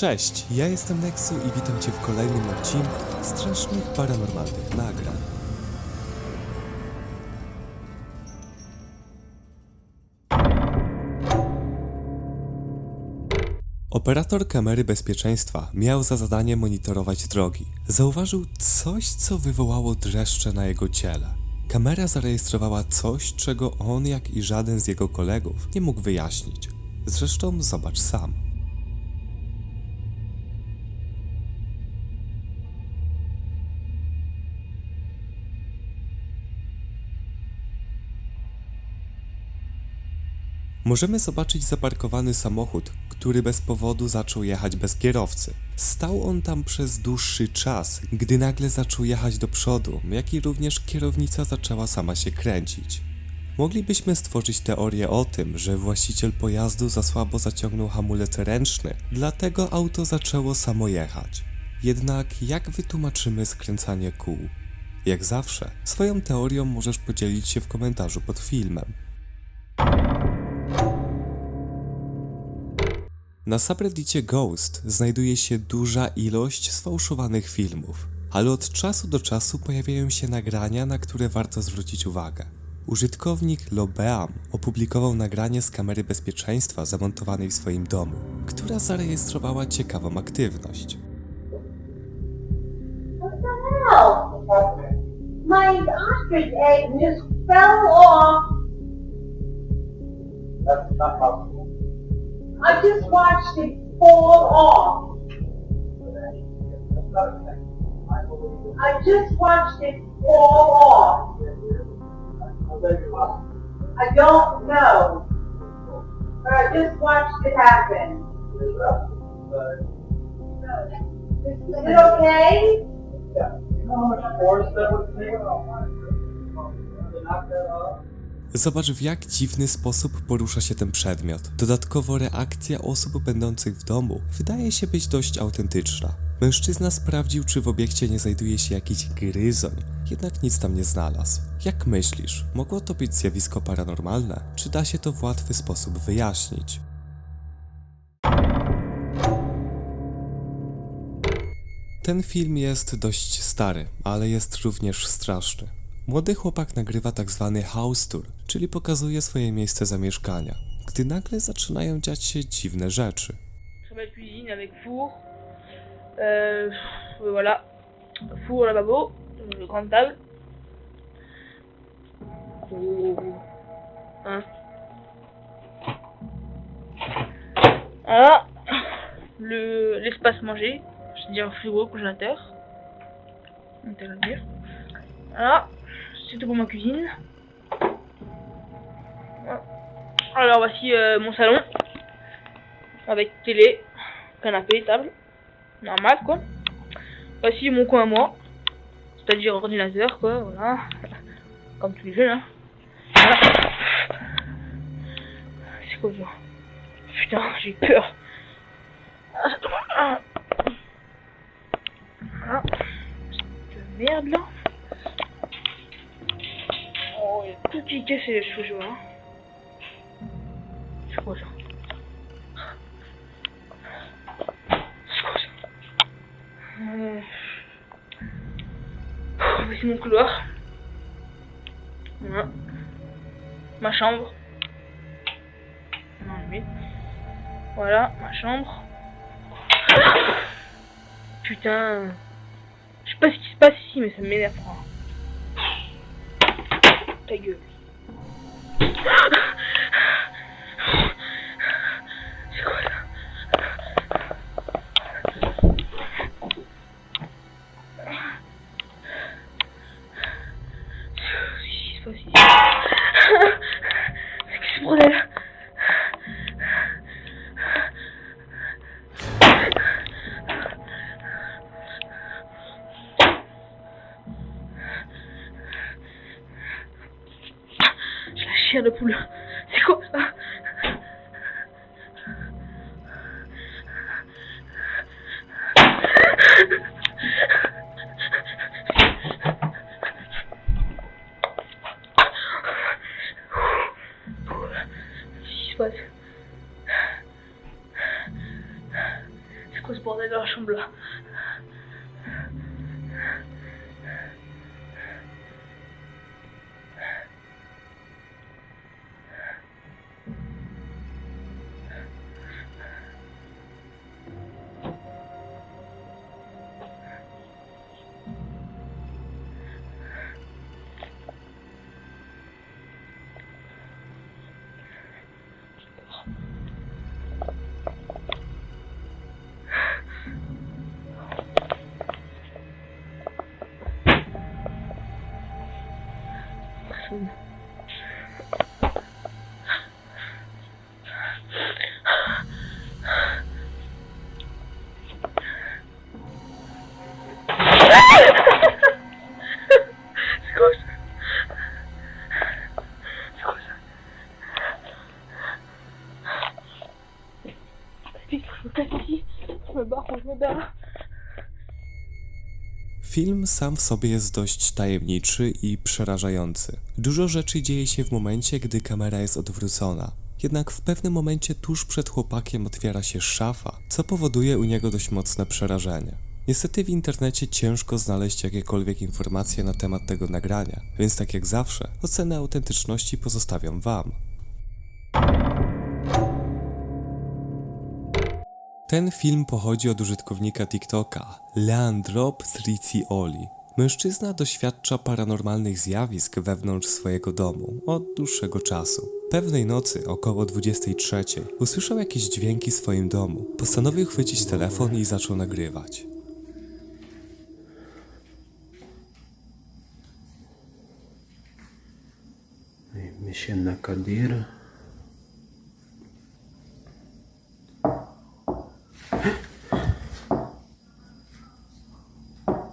Cześć, ja jestem Nexu i witam Cię w kolejnym odcinku Strasznych Paranormalnych Nagrań. Operator kamery bezpieczeństwa miał za zadanie monitorować drogi. Zauważył coś, co wywołało dreszcze na jego ciele. Kamera zarejestrowała coś, czego on, jak i żaden z jego kolegów, nie mógł wyjaśnić. Zresztą zobacz sam. Możemy zobaczyć zaparkowany samochód, który bez powodu zaczął jechać bez kierowcy. Stał on tam przez dłuższy czas, gdy nagle zaczął jechać do przodu, jak i również kierownica zaczęła sama się kręcić. Moglibyśmy stworzyć teorię o tym, że właściciel pojazdu za słabo zaciągnął hamulec ręczny, dlatego auto zaczęło samo jechać. Jednak jak wytłumaczymy skręcanie kół? Jak zawsze, swoją teorią możesz podzielić się w komentarzu pod filmem. Na subreddicie Ghost znajduje się duża ilość sfałszowanych filmów, ale od czasu do czasu pojawiają się nagrania, na które warto zwrócić uwagę. Użytkownik Lobeam opublikował nagranie z kamery bezpieczeństwa zamontowanej w swoim domu, która zarejestrowała ciekawą aktywność. What the hell? My ostrich egg just fell off. That's not possible. I just watched it fall off. I just watched it fall off. I don't know. But I just watched it happen. Is it okay? yeah. You know how much force that would take? To knock that off? Zobacz w jak dziwny sposób porusza się ten przedmiot. Dodatkowo reakcja osób będących w domu wydaje się być dość autentyczna. Mężczyzna sprawdził, czy w obiekcie nie znajduje się jakiś gryzoń, jednak nic tam nie znalazł. Jak myślisz, mogło to być zjawisko paranormalne, czy da się to w łatwy sposób wyjaśnić? Ten film jest dość stary, ale jest również straszny. Młody chłopak nagrywa tak zwany house tour, czyli pokazuje swoje miejsce zamieszkania, gdy nagle zaczynają dziać się dziwne rzeczy. Belle cuisine avec four. Euh, voilà. Four, lavabo, euh, grande table. Oh. Hein. Voilà. Le, l'espace manger, c'est-à-dire frigo, congélateur. On peut le dire. Voilà. C'est tout pour ma cuisine. Voilà. Alors voici euh, mon salon avec télé, canapé, table, normal quoi. Voici mon coin à moi, c'est-à-dire ordinateur quoi, voilà, comme tous les jeunes. Hein. Voilà. C'est quoi ça Putain, j'ai peur. Ah, tombe. Ah. Voilà. Cette merde là. もう一口いけすよ、少々は。少々。少々。Voici hein. euh. mon couloir. Voilà. Ma chambre. Non, lui. Voilà, ma chambre. Putain. Je sais pas ce qui se passe ici, mais ça m'énerve. Peki. Chair de poule. C'est quoi ça C'est quoi ce bordel dans la chambre là Film sam w sobie jest dość tajemniczy i przerażający. Dużo rzeczy dzieje się w momencie, gdy kamera jest odwrócona. Jednak w pewnym momencie tuż przed chłopakiem otwiera się szafa, co powoduje u niego dość mocne przerażenie. Niestety w internecie ciężko znaleźć jakiekolwiek informacje na temat tego nagrania, więc tak jak zawsze, ocenę autentyczności pozostawiam Wam. Ten film pochodzi od użytkownika TikToka Leandrop Tricioli. Mężczyzna doświadcza paranormalnych zjawisk wewnątrz swojego domu od dłuższego czasu. Pewnej nocy, około 23, usłyszał jakieś dźwięki w swoim domu. Postanowił chwycić telefon i zaczął nagrywać. Aí, mexendo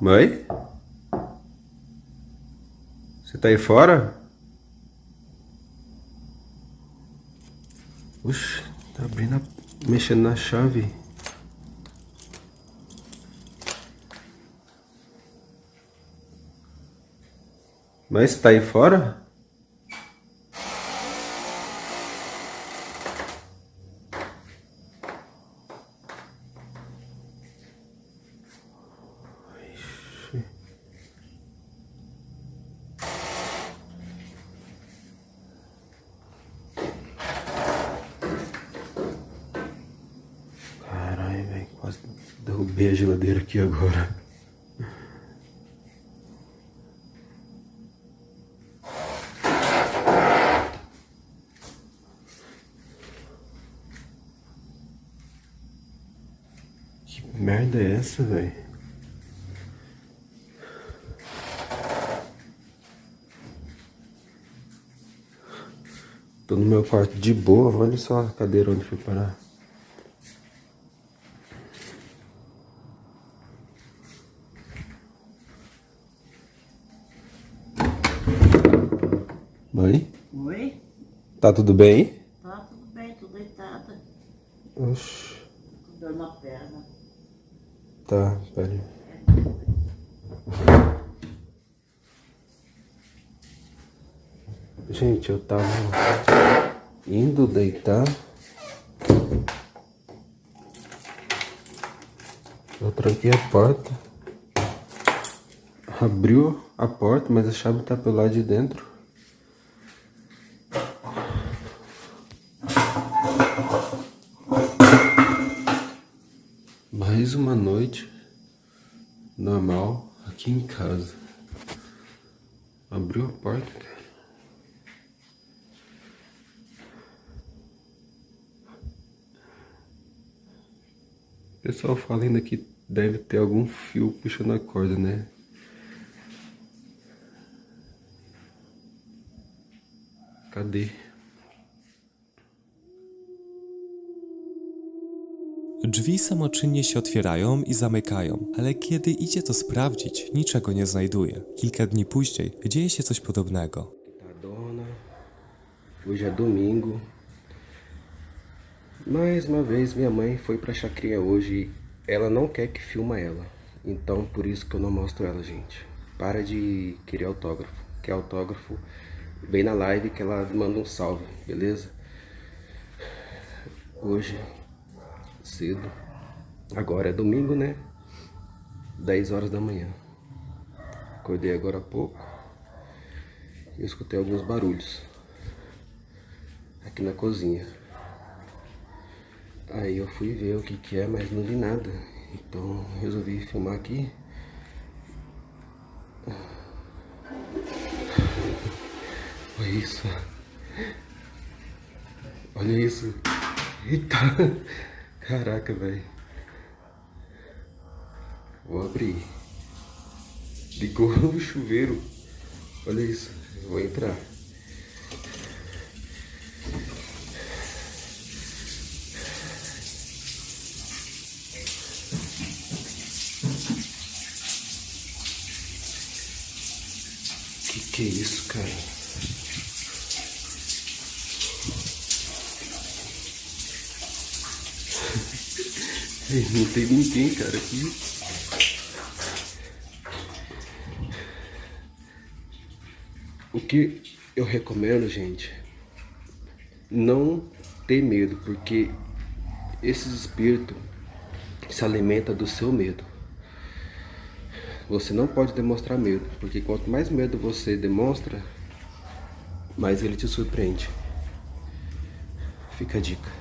Mãe? Você tá aí fora? Oxe, tá abrindo a... mexendo na chave. Mas tá aí fora? Derrubei a geladeira aqui agora. Que merda é essa, velho? Tô no meu quarto de boa, olha só a cadeira onde fui parar. Mãe, Oi? Tá tudo bem? Tá tudo bem, tô deitada. Oxi, Com dor na perna. tá, pera. Gente, eu tava indo deitar. Eu tranquei a porta. Abriu a porta, mas a chave tá pelo lado de dentro. Mais uma noite normal aqui em casa. Abriu a porta, cara. O pessoal fala ainda que deve ter algum fio puxando a corda, né? Cadê? Drzwi samoczynnie się otwierają i zamykają, ale kiedy idzie to sprawdzić, niczego nie znajduje. Kilka dni później dzieje się coś podobnego. Hoje é domingo. Mais uma vez minha mãe foi pra chacrinha hoje e ela não quer que filma ela. Então por isso que eu não mostro ela, gente. Para de querer autógrafo. Quer autógrafo? Vem na live que ela manda um salve, beleza? Hoje, cedo, Agora é domingo, né? 10 horas da manhã. Acordei agora há pouco. E escutei alguns barulhos aqui na cozinha. Aí eu fui ver o que que é, mas não vi nada. Então resolvi filmar aqui. Olha isso. Olha isso. Eita. Caraca, velho. Vou abrir. Ligou o chuveiro. Olha isso. Eu vou entrar. Que que é isso, cara? Não tem ninguém, cara, aqui. O que eu recomendo, gente, não ter medo, porque esse espírito se alimenta do seu medo. Você não pode demonstrar medo, porque quanto mais medo você demonstra, mais ele te surpreende. Fica a dica.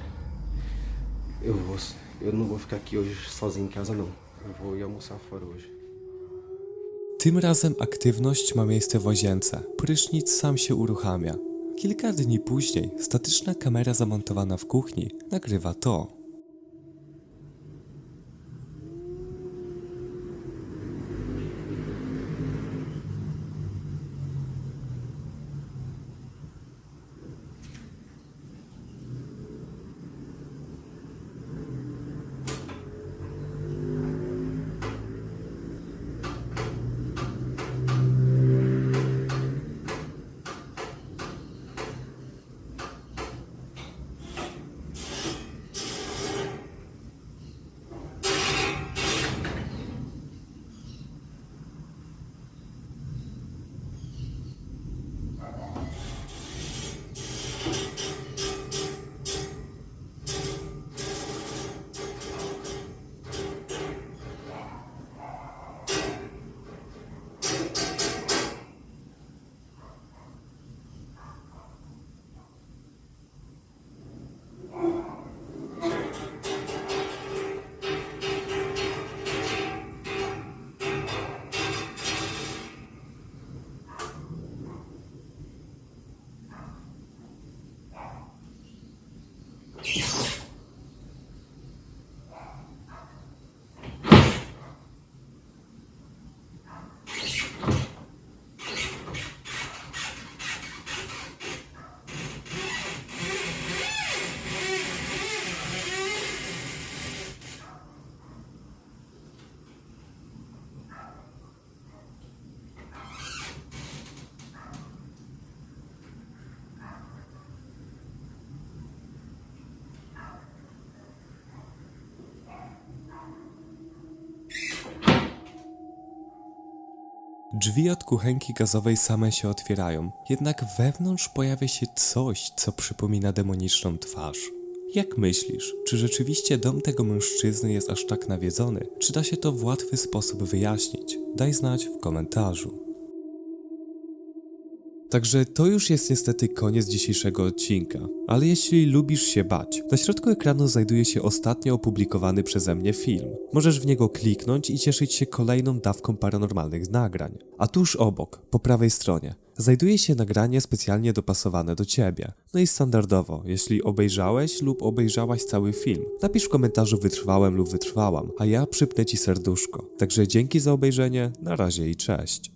Eu vou, eu não vou ficar aqui hoje sozinho em casa não. Eu vou ir almoçar fora hoje. Tym razem aktywność ma miejsce w łazience. Prysznic sam się uruchamia. Kilka dni później statyczna kamera zamontowana w kuchni nagrywa to. Drzwi od kuchenki gazowej same się otwierają, jednak wewnątrz pojawia się coś, co przypomina demoniczną twarz. Jak myślisz, czy rzeczywiście dom tego mężczyzny jest aż tak nawiedzony, czy da się to w łatwy sposób wyjaśnić? Daj znać w komentarzu. Także to już jest niestety koniec dzisiejszego odcinka. Ale jeśli lubisz się bać, na środku ekranu znajduje się ostatnio opublikowany przeze mnie film. Możesz w niego kliknąć i cieszyć się kolejną dawką paranormalnych nagrań. A tuż obok, po prawej stronie, znajduje się nagranie specjalnie dopasowane do ciebie. No i standardowo, jeśli obejrzałeś lub obejrzałaś cały film, napisz w komentarzu wytrwałem lub wytrwałam, a ja przypnę ci serduszko. Także dzięki za obejrzenie, na razie i cześć.